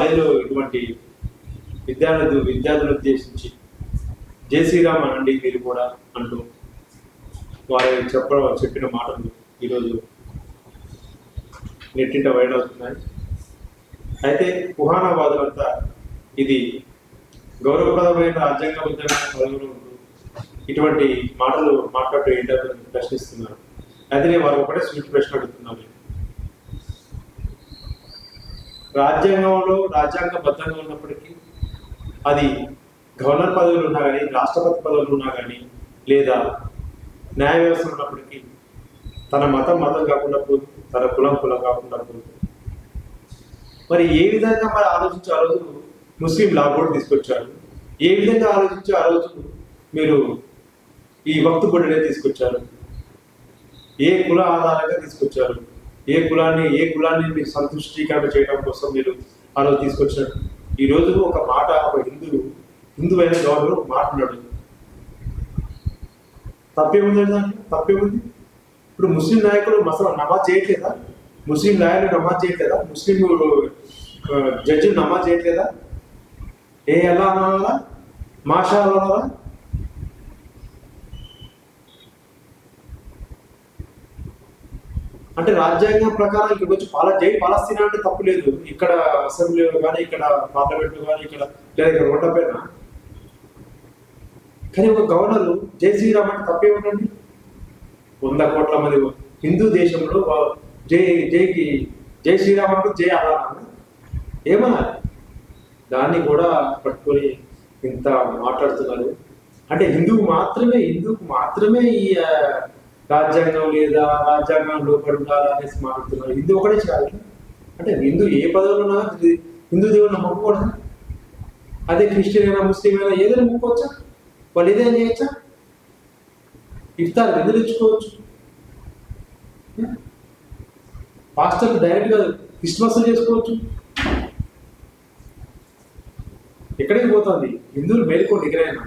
కాలేజీలో ఇటువంటి విద్యార్థులు విద్యార్థులను ఉద్దేశించి జై శ్రీరామ్ అనండి మీరు కూడా అంటూ వారు చెప్ప చెప్పిన మాటలు ఈరోజు నెట్టింట వైరల్ అవుతున్నాయి. అయితే కుహానాబాదులంతా ఇది గౌరవప్రదమైన రాజ్యాంగబద్ధమైన పదవులు ఇటువంటి మాటలు మాట్లాడుతూ ఏంటని ప్రశ్నిస్తున్నారు. అయితే నేను వారు ఒకటే స్వీట్ ప్రశ్న అడుగుతున్నాను. రాజ్యాంగంలో రాజ్యాంగబద్ధంగా ఉన్నప్పటికీ అది గవర్నర్ పదవులు ఉన్నా కానీ రాష్ట్రపతి పదవులు ఉన్నా కానీ లేదా న్యాయ వ్యవస్థ ఉన్నప్పటికీ తన మతం మతం కాకుండా పోదు తన కులం కులం కాకుండా పోదు మరి ఏ విధంగా మరి ఆలోచించి ఆ రోజు ముస్లిం లా బోర్డు తీసుకొచ్చారు? ఏ విధంగా ఆలోచించి ఆ రోజు మీరు ఈ వక్తు బోర్డునే తీసుకొచ్చారు? ఏ కుల ఆధారంగా తీసుకొచ్చారు? ఏ కులాన్ని ఏ కులాన్ని మీరు సంతుష్టీకరణ చేయడం కోసం మీరు ఆ రోజు తీసుకొచ్చారు? ఈ రోజు ఒక మాట ఒక హిందూ హిందువు అయిన గవర్నర్ ఒక మాట ఉన్నాడు. తప్పేముంది దాంట్లో తప్పేముంది? ఇప్పుడు ముస్లిం నాయకులు మసలు నమాజ్ చేయట్లేదా? ముస్లిం నాయకులు నమాజ్ చేయట్లేదా? ముస్లిం ఆ, జడ్జిలు నమాజ్ చేయట్లేదా? ఏ ఎలా అనాలా మాషా అనాలా అంటే రాజ్యాంగం ప్రకారం ఇక్కడికి వచ్చి పాల జై పాలస్తీనా అంటే తప్పు లేదు. ఇక్కడ అసెంబ్లీలో కానీ ఇక్కడ పార్లమెంట్ కానీ ఇక్కడ లేదా ఇక్కడ రోడ్ల పైన. కానీ ఒక గవర్నర్ జై శ్రీరామ్ అంటే తప్పే ఉండండి వంద కోట్ల మంది హిందూ దేశంలో జై జైకి జై శ్రీరామ్ అంటే జై అలా ఏమనాలి? దాన్ని కూడా పట్టుకొని ఇంత మాట్లాడుతున్నారు. అంటే హిందువు మాత్రమే హిందువుకు మాత్రమే ఈ రాజ్యాంగం లేదా రాజ్యాంగం లోపడి ఉండాలా అనేసి మాట్లాడుతున్నారు. హిందూ ఒకటే చేయాలి. అంటే హిందూ ఏ పదవులు ఉన్నా హిందూ దేవుడు నమ్మకూడదు? అదే క్రిస్టియన్ అయినా ముస్లిం అయినా ఏదైనా మొక్కోవచ్చా వాళ్ళు ఏదైనా చేయొచ్చా? ఇఫ్తార్ ఎందుకు తెచ్చుకోవచ్చు పాస్టర్ డైరెక్ట్గా క్రిస్మస్ చేసుకోవచ్చు. ఎక్కడికి పోతుంది? హిందువులు మేలుకోండి ఎక్కడైనా